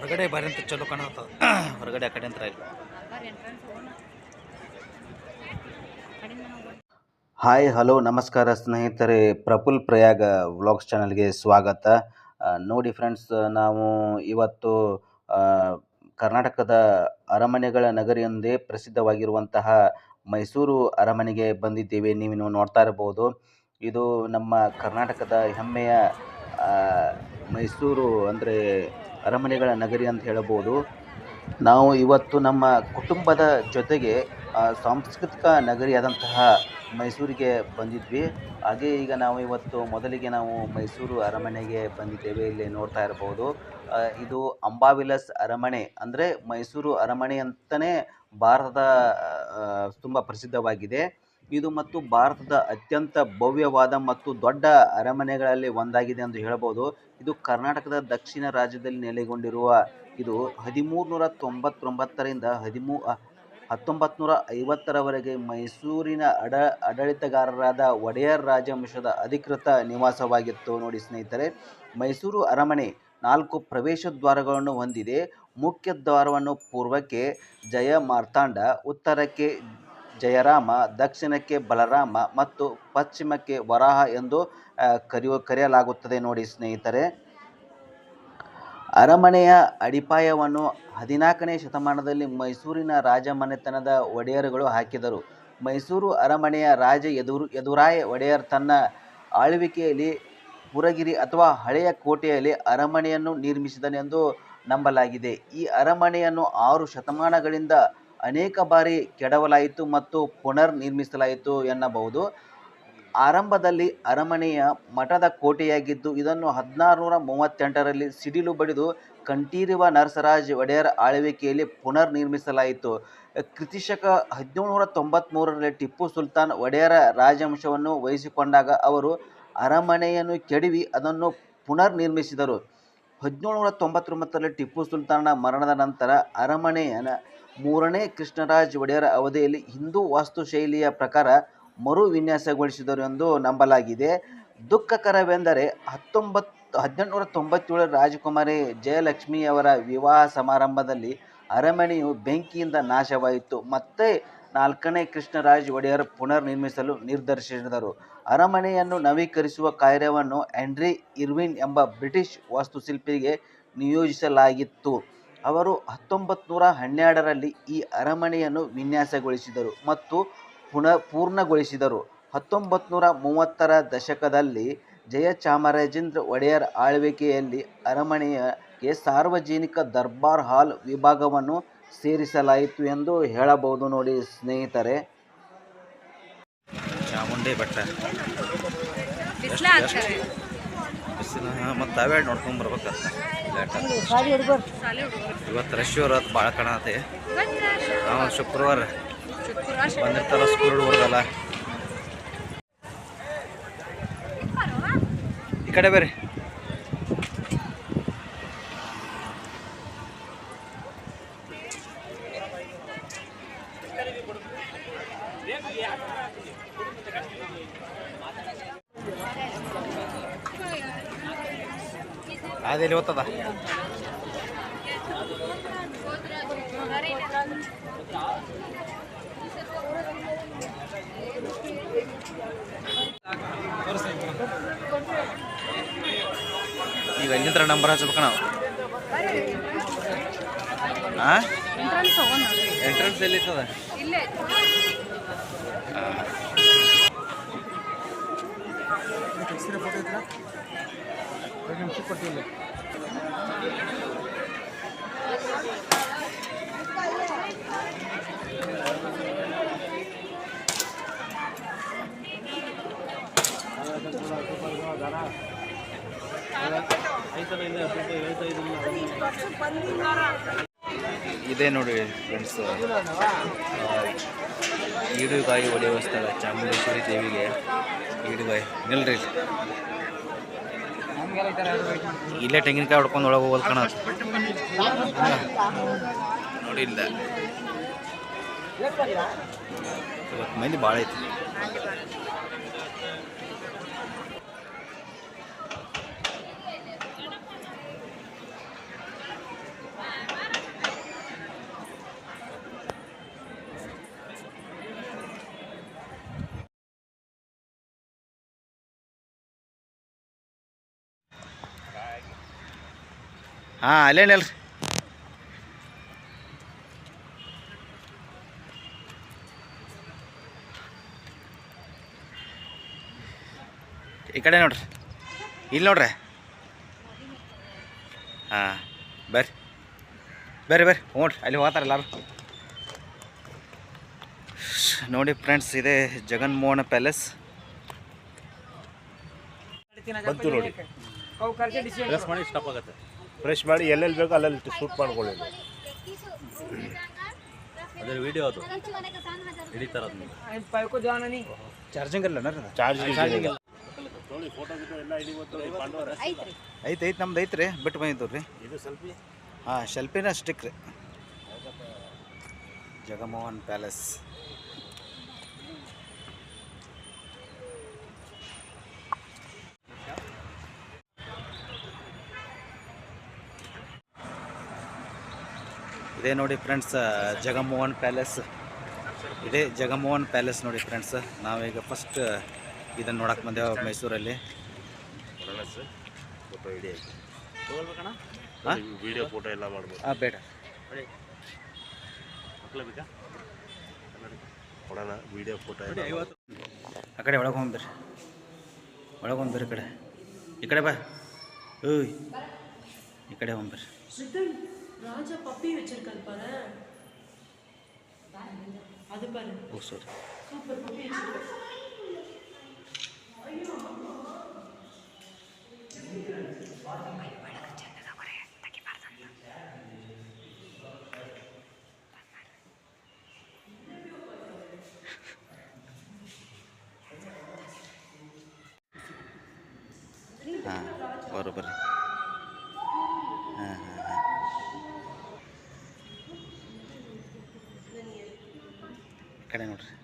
ಹೊರಗಡೆ ಬಾರಿ ಅಂತ ಚಲೋ ಕಾಣತ್ತದ ಹೊರಗಡೆ ಆ ಕಡೆ ಅಂತ ಇಲ್ಲ. ಹಾಯ್ ಹಲೋ ನಮಸ್ಕಾರ ಸ್ನೇಹಿತರೆ. ಪ್ರಫುಲ್ ಪ್ರಯಾಗ ವ್ಲಾಗ್ಸ್ ಚಾನಲ್ಗೆ ಸ್ವಾಗತ. ನೋಡಿ ಫ್ರೆಂಡ್ಸ್ ನಾವು ಇವತ್ತು ಕರ್ನಾಟಕದ ಅರಮನೆಗಳ ನಗರಿ ಎಂದೇ ಪ್ರಸಿದ್ಧವಾಗಿರುವಂತಹ ಮೈಸೂರು ಅರಮನೆಗೆ ಬಂದಿದ್ದೇವೆ. ನೀವು ನೀವು ನೋಡ್ತಾ ಇರಬಹುದು. ಇದು ನಮ್ಮ ಕರ್ನಾಟಕದ ಹೆಮ್ಮೆಯ ಮೈಸೂರು ಅಂದರೆ ಅರಮನೆಗಳ ನಗರಿ ಅಂತ ಹೇಳಬಹುದು. ನಾವು ಇವತ್ತು ನಮ್ಮ ಕುಟುಂಬದ ಜೊತೆಗೆ ಸಾಂಸ್ಕೃತಿಕ ನಗರಿಯಾದಂತಹ ಮೈಸೂರಿಗೆ ಬಂದಿದ್ವಿ. ಹಾಗೆ ಈಗ ನಾವು ಇವತ್ತು ಮೊದಲಿಗೆ ನಾವು ಮೈಸೂರು ಅರಮನೆಗೆ ಬಂದಿದ್ದೇವೆ. ಇಲ್ಲಿ ನೋಡ್ತಾ ಇರಬಹುದು. ಇದು ಅಂಬಾವಿಲಾಸ್ ಅರಮನೆ. ಅಂದರೆ ಮೈಸೂರು ಅರಮನೆ ಅಂತಲೇ ಭಾರತದ ತುಂಬ ಪ್ರಸಿದ್ಧವಾಗಿದೆ. ಇದು ಮತ್ತು ಭಾರತದ ಅತ್ಯಂತ ಭವ್ಯವಾದ ಮತ್ತು ದೊಡ್ಡ ಅರಮನೆಗಳಲ್ಲಿ ಒಂದಾಗಿದೆ ಎಂದು ಹೇಳಬಹುದು. ಇದು ಕರ್ನಾಟಕದ ದಕ್ಷಿಣ ರಾಜ್ಯದಲ್ಲಿ ನೆಲೆಗೊಂಡಿರುವ ಇದು ಹದಿಮೂರು ನೂರ ತೊಂಬತ್ತೊಂಬತ್ತರಿಂದ ಹದಿಮೂ ಹತ್ತೊಂಬತ್ತು ನೂರ ಐವತ್ತರವರೆಗೆ ಮೈಸೂರಿನ ಅಡ, ಆಡಳಿತಗಾರರಾದ ಒಡೆಯರ್ ರಾಜವಂಶದ ಅಧಿಕೃತ ನಿವಾಸವಾಗಿತ್ತು. ನೋಡಿ ಸ್ನೇಹಿತರೆ, ಮೈಸೂರು ಅರಮನೆ ನಾಲ್ಕು ಪ್ರವೇಶ ದ್ವಾರಗಳನ್ನು ಹೊಂದಿದೆ. ಮುಖ್ಯ ದ್ವಾರವನ್ನು ಪೂರ್ವಕ್ಕೆ ಜಯ ಮಾರ್ತಾಂಡ ಉತ್ತರಕ್ಕೆ ಜಯರಾಮ, ದಕ್ಷಿಣಕ್ಕೆ ಬಲರಾಮ ಮತ್ತು ಪಶ್ಚಿಮಕ್ಕೆ ವರಾಹ ಎಂದು ಕರೆಯುವ ಕರೆಯಲಾಗುತ್ತದೆ ನೋಡಿ ಸ್ನೇಹಿತರೆ. ಅರಮನೆಯ ಅಡಿಪಾಯವನ್ನು ಹದಿನಾಲ್ಕನೇ ಶತಮಾನದಲ್ಲಿ ಮೈಸೂರಿನ ರಾಜಮನೆತನದ ಒಡೆಯರುಗಳು ಹಾಕಿದರು. ಮೈಸೂರು ಅರಮನೆಯ ರಾಜ ಎದುರು, ಎದುರಾಯ ಒಡೆಯರ್ ತನ್ನ ಆಳ್ವಿಕೆಯಲ್ಲಿ ಪುರಗಿರಿ ಅಥವಾ ಹಳೆಯ ಕೋಟೆಯಲ್ಲಿ ಅರಮನೆಯನ್ನು ನಿರ್ಮಿಸಿದನೆಂದು ನಂಬಲಾಗಿದೆ. ಈ ಅರಮನೆಯನ್ನು ಆರು ಶತಮಾನಗಳಿಂದ ಅನೇಕ ಬಾರಿ ಕೆಡವಲಾಯಿತು ಮತ್ತು ಪುನರ್ ನಿರ್ಮಿಸಲಾಯಿತು ಎನ್ನಬಹುದು. ಆರಂಭದಲ್ಲಿ ಅರಮನೆಯ ಮಠದ ಕೋಟೆಯಾಗಿದ್ದು, ಇದನ್ನು ಹದಿನಾರುನೂರ ಮೂವತ್ತೆಂಟರಲ್ಲಿ ಸಿಡಿಲು ಬಡಿದು ಕಂಠೀರವ ನರಸರಾಜ್ ಒಡೆಯರ್ ಆಳ್ವಿಕೆಯಲ್ಲಿ ಪುನರ್ ನಿರ್ಮಿಸಲಾಯಿತು. ಕ್ರಿತಿಶಕ ಹದಿನೇಳುನೂರ ತೊಂಬತ್ತ್ಮೂರರಲ್ಲಿ ಟಿಪ್ಪು ಸುಲ್ತಾನ್ ಒಡೆಯರ ರಾಜವಂಶವನ್ನು ವಹಿಸಿಕೊಂಡಾಗ ಅವರು ಅರಮನೆಯನ್ನು ಕೆಡವಿ ಅದನ್ನು ಪುನರ್ ನಿರ್ಮಿಸಿದರು. ಹದಿನೇಳುನೂರ ತೊಂಬತ್ತೊಂಬತ್ತರಲ್ಲಿ ಟಿಪ್ಪು ಸುಲ್ತಾನನ ಮರಣದ ನಂತರ ಅರಮನೆಯ ಮೂರನೇ ಕೃಷ್ಣರಾಜ್ ಒಡೆಯರ ಅವಧಿಯಲ್ಲಿ ಹಿಂದೂ ವಾಸ್ತುಶೈಲಿಯ ಪ್ರಕಾರ ಮರು ವಿನ್ಯಾಸಗೊಳಿಸಿದರು ಎಂದು ನಂಬಲಾಗಿದೆ. ದುಃಖಕರವೆಂದರೆ ಹತ್ತೊಂಬತ್ತು ಹದಿನೆಂಟುನೂರ ತೊಂಬತ್ತೇಳರ ರಾಜಕುಮಾರಿ ಜಯಲಕ್ಷ್ಮಿಯವರ ವಿವಾಹ ಸಮಾರಂಭದಲ್ಲಿ ಅರಮನೆಯು ಬೆಂಕಿಯಿಂದ ನಾಶವಾಯಿತು. ಮತ್ತೆ ನಾಲ್ಕನೇ ಕೃಷ್ಣರಾಜ್ ಒಡೆಯರ್ ಪುನರ್ ನಿರ್ಮಿಸಲು ನಿರ್ಧರಿಸಿದರು. ಅರಮನೆಯನ್ನು ನವೀಕರಿಸುವ ಕಾರ್ಯವನ್ನು ಆಂಡ್ರಿ ಇರ್ವಿನ್ ಎಂಬ ಬ್ರಿಟಿಷ್ ವಾಸ್ತುಶಿಲ್ಪಿಗೆ ನಿಯೋಜಿಸಲಾಗಿತ್ತು. ಅವರು ಹತ್ತೊಂಬತ್ತು ನೂರ ಹನ್ನೆರಡರಲ್ಲಿ ಈ ಅರಮನೆಯನ್ನು ವಿನ್ಯಾಸಗೊಳಿಸಿದರು ಮತ್ತು ಪುನಃ ಪೂರ್ಣಗೊಳಿಸಿದರು. ಹತ್ತೊಂಬತ್ತು ನೂರ ಮೂವತ್ತರ ದಶಕದಲ್ಲಿ ಜಯಚಾಮರಾಜೇಂದ್ರ ಒಡೆಯರ್ ಆಳ್ವಿಕೆಯಲ್ಲಿ ಅರಮನೆಗೆ ಸಾರ್ವಜನಿಕ ದರ್ಬಾರ್ ಹಾಲ್ ವಿಭಾಗವನ್ನು ಸೇರಿಸಲಾಯಿತು ಎಂದು ಹೇಳಬಹುದು ನೋಡಿ ಸ್ನೇಹಿತರೆ. ಚಾಮುಂಡಿ ಬಟ್ಟೆ ಬಿಸಿಲ ಮತ್ತು ತಾವೇ ನೋಡ್ಕೊಂಡ್ ಬರ್ಬೇಕಂತ ಇವತ್ತು ರಶ್ ಇರೋದು ಭಾಳ ಕಾಣತ್ತೆ ನಾವು ಶುಕ್ರವಾರ. ಶುಕ್ರವಾರ ಬಂದಿರ್ತಾರ ಸ್ಕೂಲ್ ಹುಡುಗರಲ್ಲ ಈ ಕಡೆ ಬೇರೆ. ಅದೇಲಿ ಓದ್ತದ ಈಗ ಅಲ್ಲಿಂದ ನಂಬರ್ ಹಚ್ಬೇಕು ನಾವು? ಎಂಟ್ರೆನ್ಸ್ ಹೋಗೋಣ ಎಂಟ್ರೆನ್ಸ್ ಎಲ್ಲಿರ್ತದ ಕೊಟ್ಟಿಲ್ಲ ಇದೇ ನೋಡಿ ಫ್ರೆಂಡ್ಸ್ ಈಡುಗಾಯಿ ಒಡೆಯುವ ಸ್ಥಳ ಚಾಮುಂಡೇಶ್ವರಿ ದೇವಿಗೆ ಈಡುಗಾಯಿ. ನಿಲ್ರಿ ಇಲ್ಲಿ. ತೆಂಗಿನಕಾಯಿ ಹೊಡ್ಕೊಂಡು ಒಳಗೆ ಹೋಗೋದು ಕಣ ನೋಡಿ ಇಲ್ಲ ಇವತ್ತು ಭಾಳ ಐತಿ ಹಾಂ ಅಲ್ಲೇ ನಿಲ್ರಿ ಈ ಕಡೆ ನೋಡ್ರಿ. ಇಲ್ಲಿ ನೋಡ್ರಿ. ಹಾಂ ಬರ್ರಿ. ಬರ್ರಿ ಬರ್ರಿ. ಹ್ಞೂ ಅಲ್ಲಿ ಹೋಗ್ತಾರೆ ಎಲ್ಲಾರು. ನೋಡಿ ಫ್ರೆಂಡ್ಸ್ ಇದೆ ಜಗನ್ಮೋಹನ ಪ್ಯಾಲೇಸ್. ಬಂತು ನೋಡಿ. ಸ್ಟಾಪ್ ಆಗುತ್ತೆ. ಪ್ರೆಸ್ ಮಾಡಿ ಎಲ್ಲೆಲ್ಲಿ ಬೇಕೋ ಅಲ್ಲೆಲ್ಲಿ ಶೂಟ್ ಮಾಡ್ಕೊಳ್ಳಿ. ಅದ್ರ ವಿಡಿಯೋ ಅದು. ಹಿಡಿತಾರ ಚಾರ್ಜಿಂಗ್ ಇಲ್ಲ ಚಾರ್ಜಿಂಗ್ ಐತೆ ಐತೆ ನಮ್ದು ಐತ್ರಿ ಬಿಟ್ಟು ಬಂದಿದ್ದು ರೀ. ಇದು ಸೆಲ್ಫಿ ಹಾಂ ಶೆಲ್ಫಿನ ಸ್ಟಿಕ್ ರೀ. ಜಗಮೋಹನ್ ಪ್ಯಾಲೇಸ್ ಇದೇ ನೋಡಿ ಫ್ರೆಂಡ್ಸ್ ಜಗಮೋಹನ್ ಪ್ಯಾಲೇಸ್ ಇದೇ ಜಗಮೋಹನ್ ಪ್ಯಾಲೇಸ್ ನೋಡಿ ಫ್ರೆಂಡ್ಸ್ ನಾವೀಗ ಫಸ್ಟ್ ಇದನ್ನು ನೋಡಕ್ಕೆ ಬಂದೇವು ಮೈಸೂರಲ್ಲಿ? ವಿಡಿಯೋ ಫೋಟೋ ಎಲ್ಲ ಮಾಡ್ಬೋದು. ಹಾಂ ಬೇಡ. ಕೊಡೋಣ ವಿಡಿಯೋ ಫೋಟೋ ಆ ಕಡೆ ಒಳಗೆ ಹೋಗ್ಬಿರಿ ಒಳಗೆ ಹೋಗ್ಬಿರಿ ಈ ಕಡೆ. ಈ ಕಡೆ ಬಾ. ಓಯ್. ಈ ಕಡೆ ಹೋಗ್ಬರ್ರಿ ராஜா பப்பி வச்சிருக்காரு பாரு. அது பாரு. ஓ சார் சூப்பர் பப்பி வச்சிருக்காரு. बरोबर हां ಕಡೆ ನೋಡ್ರಿ.